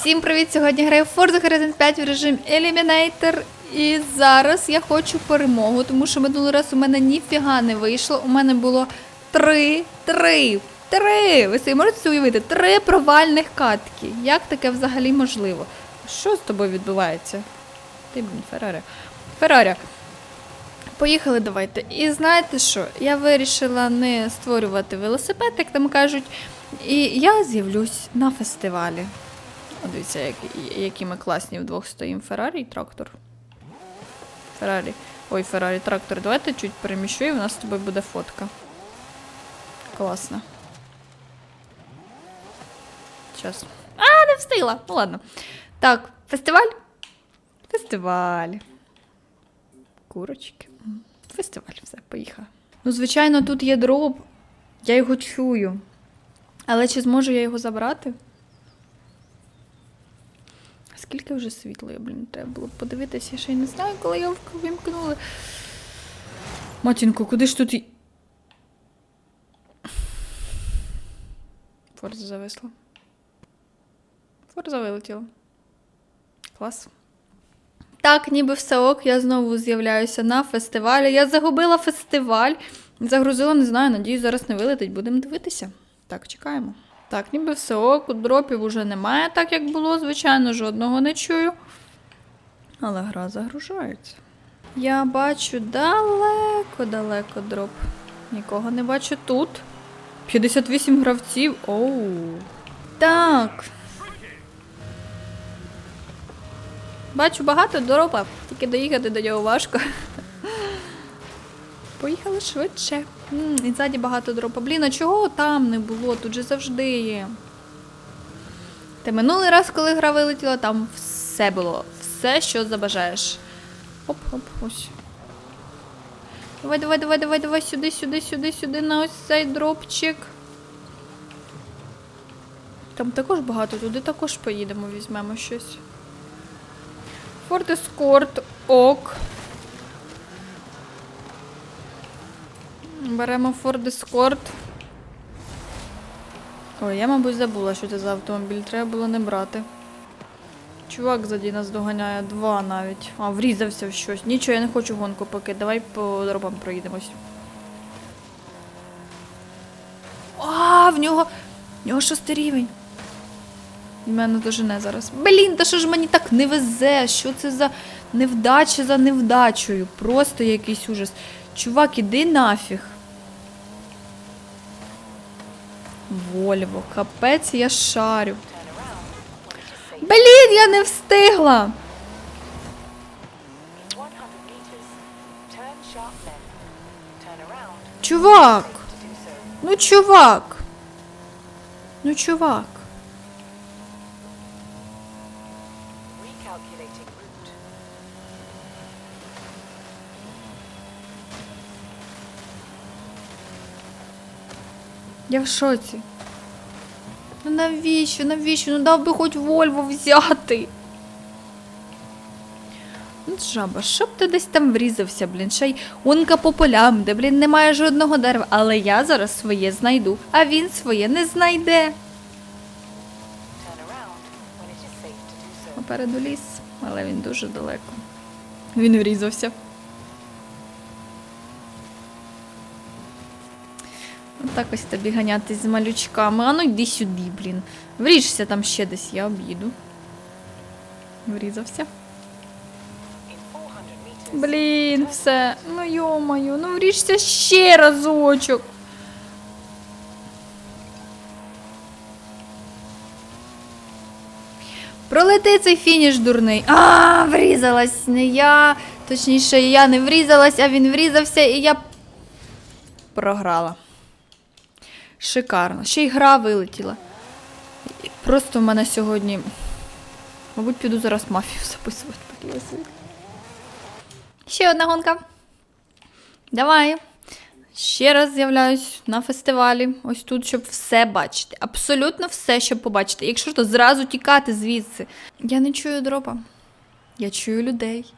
Всім привіт! Сьогодні граю в Forza Horizon 5 в режим Eliminator. І зараз я хочу перемогу, тому що минулий раз у мене ніфіга не вийшло. У мене було три, три, три. Ви собі можете уявити? Три провальних катки. Як таке взагалі можливо? Що з тобою відбувається? Ти, блін, Феррарі. Феррарі. Поїхали, давайте. І знаєте що? Я вирішила не створювати велосипед, як там кажуть. І я з'явлюсь на фестивалі. О, дивіться, як, які ми класні вдвох стоїмо. Феррарі і трактор. Феррарі. Ой, Феррарі, трактор. Давайте чуть переміщу, і у нас з тобою буде фотка. Класно. Зараз. А, не встигла. Ну ладно. Так, фестиваль? Фестиваль. Курочки. Фестиваль, все, поїхали. Ну, звичайно, тут є дроб. Я його чую. Але чи зможу я його забрати? Скільки вже світла, блін, треба було подивитися, я ще й не знаю, коли його вимкнули. Матінко, куди ж тут. Форза зависла. Форза вилетіла. Клас. Так, ніби все ок, я знову з'являюся на фестивалі. Я загубила фестиваль. Загрузила, не знаю, надіюсь, зараз не вилетить. Будемо дивитися. Так, чекаємо. Так, ніби все ок, дропів уже немає, так як було, звичайно, жодного не чую. Але гра загружається. Я бачу далеко-далеко дроп. Нікого не бачу тут. 58 гравців. Оу. Так. Бачу багато дропа, тільки доїхати до нього важко. Поїхали швидше. І ззаді багато дропа. Блін, а чого там не було? Тут же завжди є. Та минулий раз, коли гра вилетіла, там все було. Все, що забажаєш. Оп-оп, ось. Давай, давай, давай, давай, давай, сюди, сюди, сюди, сюди, на ось цей дропчик. Там також багато, туди також поїдемо, візьмемо щось. Форт Ескорт, ок. Беремо Ford Escort. Ой, я, мабуть, забула, що це за автомобіль. Треба було не брати. Чувак ззаді нас доганяє два навіть. А, врізався в щось. Нічого, я не хочу гонку поки. Давай по дробам проїдемось. А, в нього. В нього шостий рівень. Мене дожене зараз. Блін, та що ж мені так не везе? Що це за невдача за невдачею? Просто якийсь ужас. Чувак, іди нафіг. Вольво, капець, я шарю. Блін, я не встигла. 100 meters. Turn sharp left. Turn around. Чувак. Ну, чувак. Ну, чувак. Я в шоці. Ну навіщо, навіщо? Ну дав би хоч Вольво взяти. Ну, жаба, щоб ти десь там врізався, блін, ще й онка по полям, де, блін, немає жодного дерева. Але я зараз своє знайду, а він своє не знайде. Попереду ліс, але він дуже далеко. Він врізався. Отак ось тобі ганятись з малючками. А ну йди сюди, блін. Вріжся там ще десь, я об'їду. Врізався. In 400 meters. Блін, все. Ну йомаю, ну вріжся ще разочок. Пролети цей фініш дурний. А, врізалась не я. Точніше, я не врізалась, а він врізався, і я програла. Шикарно. Ще й гра вилетіла. Просто в мене сьогодні. Мабуть, піду зараз мафію записувати. Ще одна гонка. Давай. Ще раз з'являюсь на фестивалі. Ось тут, щоб все бачити. Абсолютно все, щоб побачити. Якщо то зразу тікати звідси. Я не чую дропа. Я чую людей.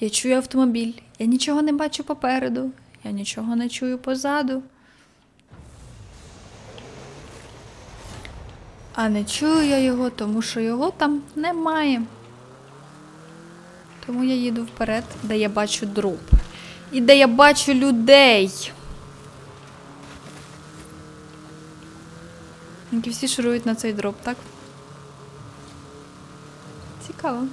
Я чую автомобіль. Я нічого не бачу попереду. Я нічого не чую позаду. А не чую я його, тому що його там немає. Тому я їду вперед, де я бачу дроп. І де я бачу людей. Які всі шурують на цей дроп, так? Цікаво.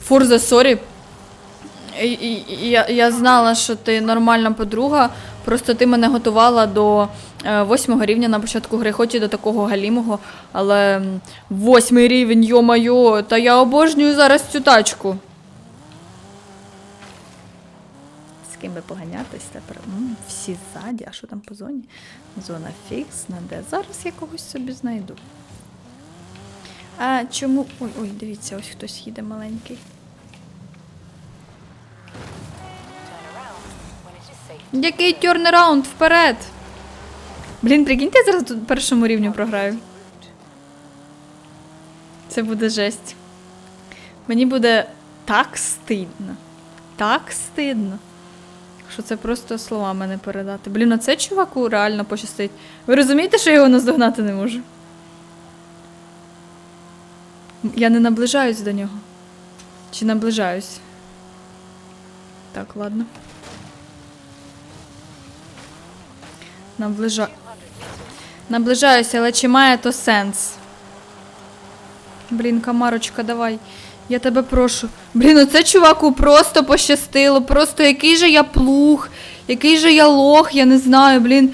Фурза, сорі. Я, я знала, що ти нормальна подруга, просто ти мене готувала до е, восьмого рівня на початку гри, хоч і до такого галімого, але восьмий рівень, йо-майо, та я обожнюю зараз цю тачку. З ким би поганятись тепер? Всі ззаді, а що там по зоні? Зона фіксна, де? Зараз я когось собі знайду. А чому. Ой, ой, дивіться, ось хтось їде маленький. Який тюрнераунд вперед? Блін, прикиньте, я зараз тут першому рівню програю. Це буде жесть. Мені буде так стидно. Так стидно. Що це просто словами не передати. Блін, а це чуваку реально пощастить. Ви розумієте, що я його наздогнати не можу? Я не наближаюсь до нього. Чи наближаюсь? Так, ладно. Наближа... Наближаюся, але чи має то сенс? Блін, камарочка, давай. Я тебе прошу. Блін, оце чуваку просто пощастило. Просто який же я плуг, який же я лох, я не знаю, блін.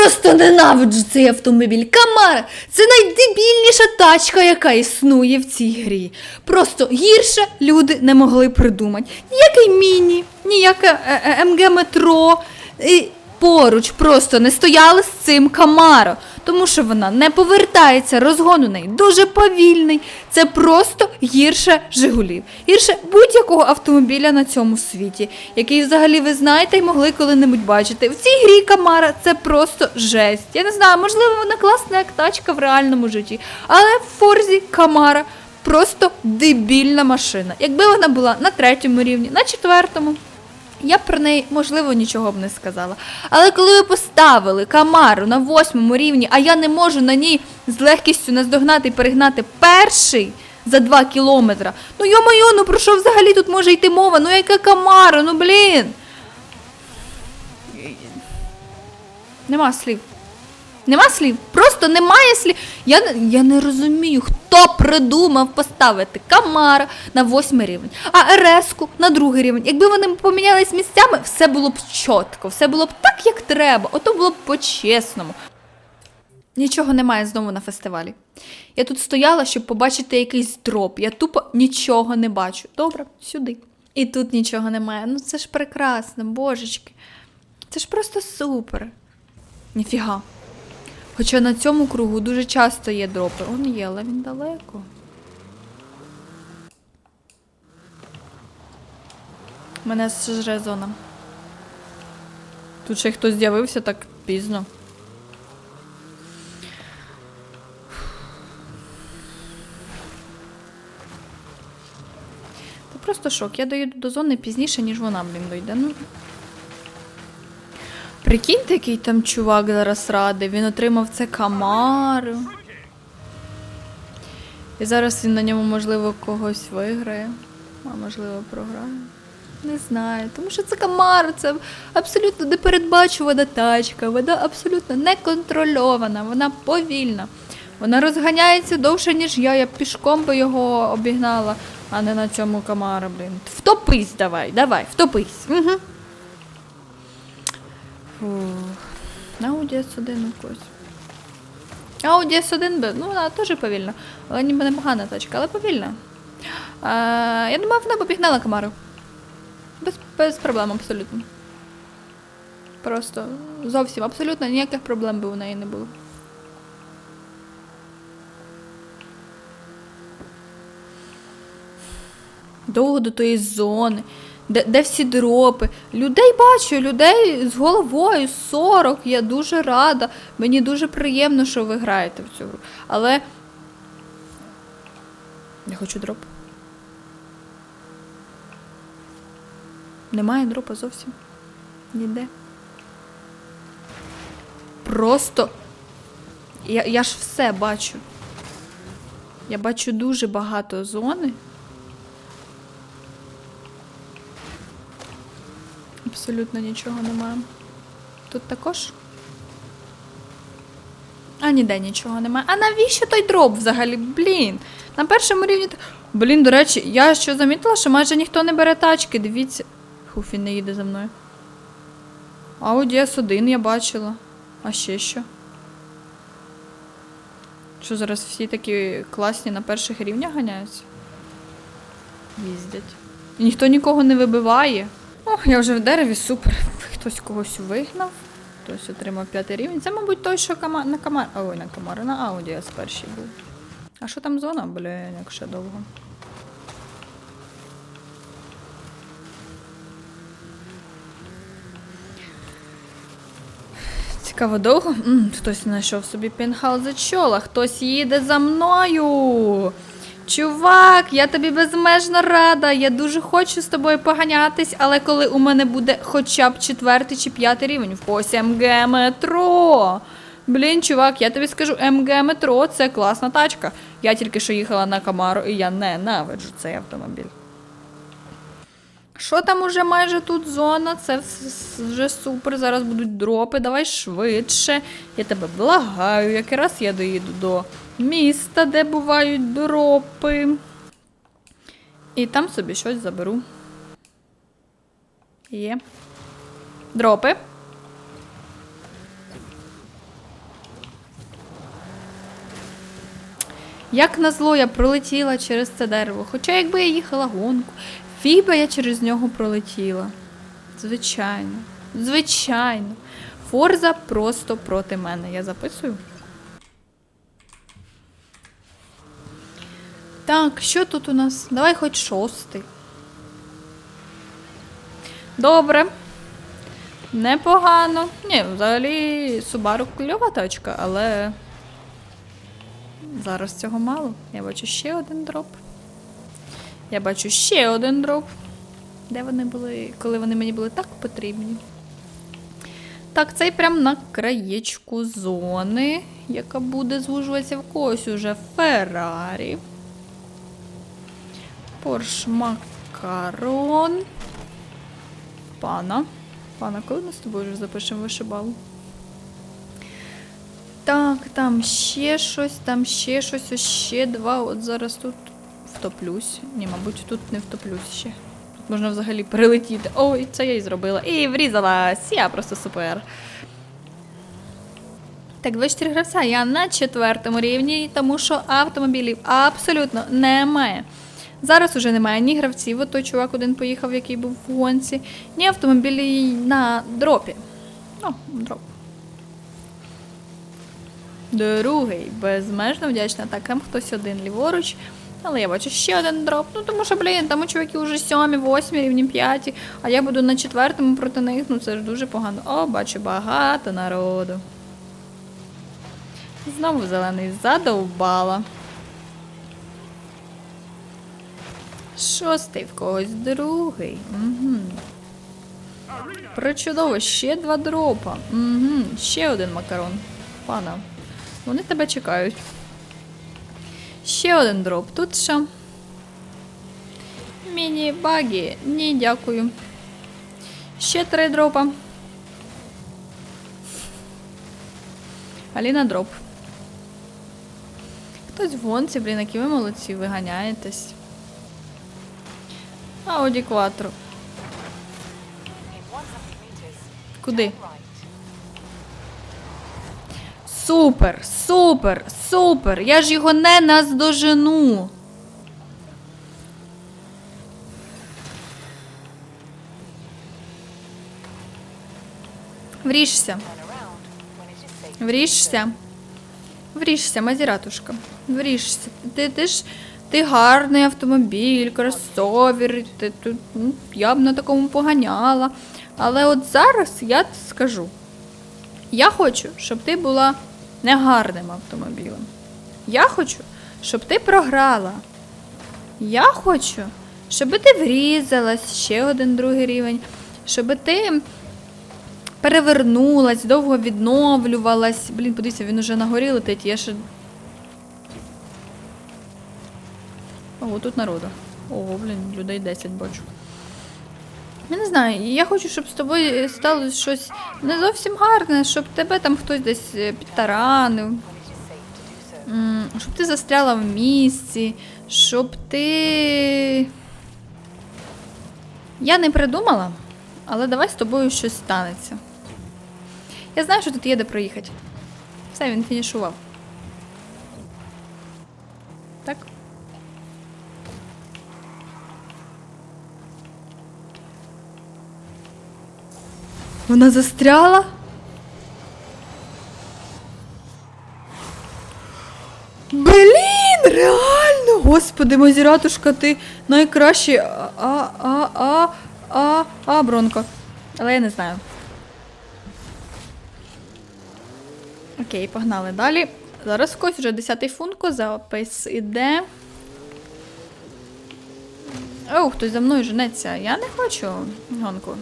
Просто ненавиджу цей автомобіль. Камара, це найдебільніша тачка, яка існує в цій грі. Просто гірше люди не могли придумати. Ніякий міні, ніяке е, е, МГ метро. І поруч просто не стояли з цим Камаро, тому що вона не повертається, розгон дуже повільний. Це просто гірше Жигулів, гірше будь-якого автомобіля на цьому світі, який взагалі ви знаєте і могли коли-небудь бачити. В цій грі Камара це просто жесть. Я не знаю, можливо, вона класна як тачка в реальному житті, але в Форзі Камара просто дебільна машина. Якби вона була на третьому рівні, на четвертому. Я про неї, можливо, нічого б не сказала. Але коли ви поставили камару на восьмому рівні, а я не можу на ній з легкістю наздогнати і перегнати перший за два кілометра. Ну йо-моє, ну про що взагалі тут може йти мова? Ну яка камара, ну блін. Нема слів. Нема слів. Просто немає слів. Я, я не розумію, хто придумав поставити Камара на восьмий рівень, а РС-ку на другий рівень. Якби вони помінялись місцями, все було б чітко, все було б так, як треба. Ото було б по-чесному. Нічого немає знову на фестивалі. Я тут стояла, щоб побачити якийсь дроп. Я тупо нічого не бачу. Добре, сюди. І тут нічого немає. Ну це ж прекрасно, божечки. Це ж просто супер. Ніфіга. Хоча на цьому кругу дуже часто є дропи. Он є, але він далеко. Мене зжре зона. Тут ще хтось з'явився так пізно. Це просто шок. Я доїду до зони пізніше, ніж вона, блін, дойде. Ну. Прикиньте, який там чувак зараз радий. Він отримав це камару. І зараз він на ньому, можливо, когось виграє, а можливо, програє. Не знаю, тому що це камара, це абсолютно непередбачувана тачка, вона абсолютно неконтрольована, вона повільна. Вона розганяється довше, ніж я. Я пішком би його обігнала, а не на цьому камара, блін. Втопись давай, давай, втопись. Угу. Audi S1 якось. Audi S1 би, ну вона теж повільна. Але ніби непогана тачка, але повільна. А, я думав, вона б обігнала Камару. Без, без проблем абсолютно. Просто зовсім абсолютно ніяких проблем би у неї не було. довго до тої зони, де, де всі дропи. Людей бачу, людей з головою 40. Я дуже рада. Мені дуже приємно, що ви граєте в цю гру. Але. Я хочу дроп. Немає дропа зовсім. Ніде. Просто. Я, я ж все бачу. Я бачу дуже багато зони. Абсолютно нічого немає. Тут також. А ніде нічого немає. А навіщо той дроп взагалі? Блін. На першому рівні. Блін, до речі, я що замітила, що майже ніхто не бере тачки. Дивіться. Хуф, не їде за мною. Audi S1 я бачила. А ще що? Що зараз всі такі класні на перших рівнях ганяються? Їздять. І ніхто нікого не вибиває. О, я вже в дереві, супер. Хтось когось вигнав, хтось отримав п'ятий рівень. Це, мабуть, той, що кама... на камар. Ой, на камар, на Ауді я перший був. А що там зона? Блін, як ще довго. Цікаво довго. М, хтось знайшов собі пінхаус за чола, хтось їде за мною. Чувак, я тобі безмежно рада. Я дуже хочу з тобою поганятись, але коли у мене буде хоча б четвертий чи п'ятий рівень, в когось МГ метро. Блін, чувак, я тобі скажу, МГ метро це класна тачка. Я тільки що їхала на Камару, і я ненавиджу цей автомобіль. Що там уже майже тут зона? Це вже супер. Зараз будуть дропи. Давай швидше. Я тебе благаю. Якраз я доїду до міста, де бувають дропи. І там собі щось заберу. Є. Дропи. Як назло, я пролетіла через це дерево. Хоча якби я їхала гонку, фіг я через нього пролетіла. Звичайно. Звичайно. Форза просто проти мене. Я записую. Так, що тут у нас? Давай хоч шостий. Добре. Непогано. Ні, взагалі Subaru кльова тачка, але зараз цього мало. Я бачу ще один дроп. Я бачу ще один дроп. Де вони були, коли вони мені були так потрібні? Так, цей прям на краєчку зони, яка буде звужуватися в когось уже Феррарі. Порш Макарон. Пана. Пана, коли ми з тобою вже запишемо вишибалу? Так, там ще щось, там ще щось, ось ще два. От зараз тут втоплюсь. Ні, мабуть, тут не втоплюсь ще. Тут можна взагалі перелетіти. Ой, це я і зробила. І врізалась. Я просто супер. Так, 24 гравця. Я на четвертому рівні, тому що автомобілів абсолютно немає. Зараз уже немає ні гравців, от той чувак один поїхав, який був в гонці, ні автомобілів на дропі. О, дроп. Другий. Безмежно вдячна. Так, там хтось один ліворуч. Але я бачу ще один дроп. Ну тому що, блін, там у чуваків вже сьомі, восьмі, рівні п'яті, а я буду на четвертому проти них. Ну це ж дуже погано. О, бачу багато народу. Знову зелений задовбала. Шостий в когось другий. Угу. Причудово, ще два дропа. Угу. Ще один макарон. Пана. Вони тебе чекають. Ще один дроп. Тут що? Міні-багі. Ні, дякую. Ще три дропа. Аліна дроп. Хтось в гонці, блін, які ви молодці, ви ганяєтесь. Ауді Quattro. In 100 meters, Куди? Супер, супер, супер. Я ж його не наздожену. Вріжся, вріжся. Вріжся, Мазіратушка. Вріжся. Ти, ти ж ти гарний автомобіль, кросовер, ти тут ну, я б на такому поганяла. Але от зараз я скажу: я хочу, щоб ти була негарним автомобілем. Я хочу, щоб ти програла. Я хочу, щоб ти врізалась ще один другий рівень, щоб ти перевернулась, довго відновлювалась. Блін, подивіться, він уже на горі летить, я ще. Ого, тут народу. Ого, блін, людей 10 бачу. Я не знаю, я хочу, щоб з тобою сталося щось не зовсім гарне, щоб тебе там хтось десь е, підтаранив. Щоб ти застряла в місці, щоб ти. Я не придумала, але давай з тобою щось станеться. Я знаю, що тут є де проїхати. Все, він фінішував. Так? Вона застряла? Блін, реально! Господи, Мазіратушка, ти найкращий. А, а, а, а, а, а, Бронко. Але я не знаю. Окей, погнали далі. Зараз в когось вже 10-й функо, запис іде. Оу, хтось за мною женеться. Я не хочу гонку.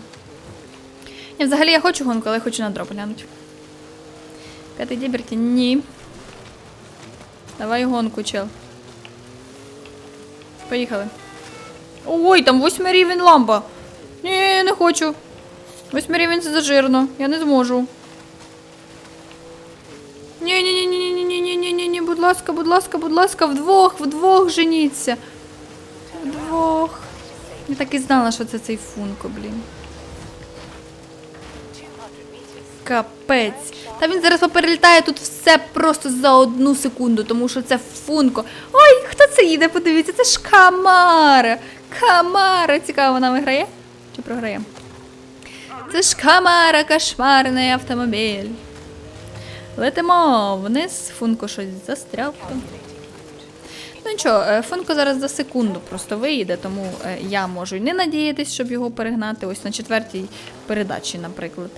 Ні, взагалі я хочу гонку, але хочу на дроп глянути. П'ятий діберті, ні. Давай гонку, чел. Поїхали. Ой, там восьмий рівень лампа. Ні, не хочу. Восьмий рівень це зажирно. Я не зможу. Ні, ні, ні, ні, ні, ні, ні, ні, ні, ні, будь ласка, будь ласка, будь ласка, вдвох, вдвох женіться. Вдвох. Я так і знала, що це цей функо, блін. Капець. Та він зараз поперелітає тут все просто за одну секунду, тому що це функо. Ой, хто це їде? Подивіться, це ж Камара. Камара. Цікаво, вона виграє? Чи програє? Це ж Камара, кошмарний автомобіль. Летимо вниз, Функо щось застряв. Ну нічого, е, Функо зараз за секунду просто виїде, тому е, я можу й не надіятись, щоб його перегнати. Ось на четвертій передачі, наприклад.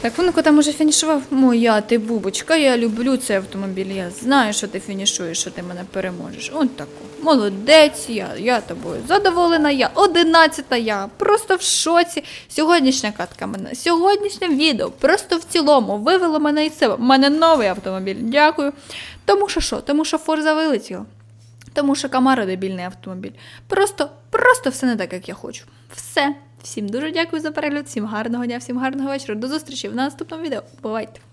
Так, Функо там уже фінішував. Моя ти бубочка, я люблю цей автомобіль. Я знаю, що ти фінішуєш, що ти мене переможеш. От таку. Молодець, я, я тобою задоволена, я одинадцята, я просто в шоці. Сьогоднішня катка мене, сьогоднішнє відео просто в цілому вивело мене із себе. У мене новий автомобіль. Дякую. Тому що що? Тому що Форза вилетіла. Тому що Камаро дебільний автомобіль. Просто, просто все не так, як я хочу. Все. Всім дуже дякую за перегляд, всім гарного дня, всім гарного вечора. До зустрічі в наступному відео. Бувайте!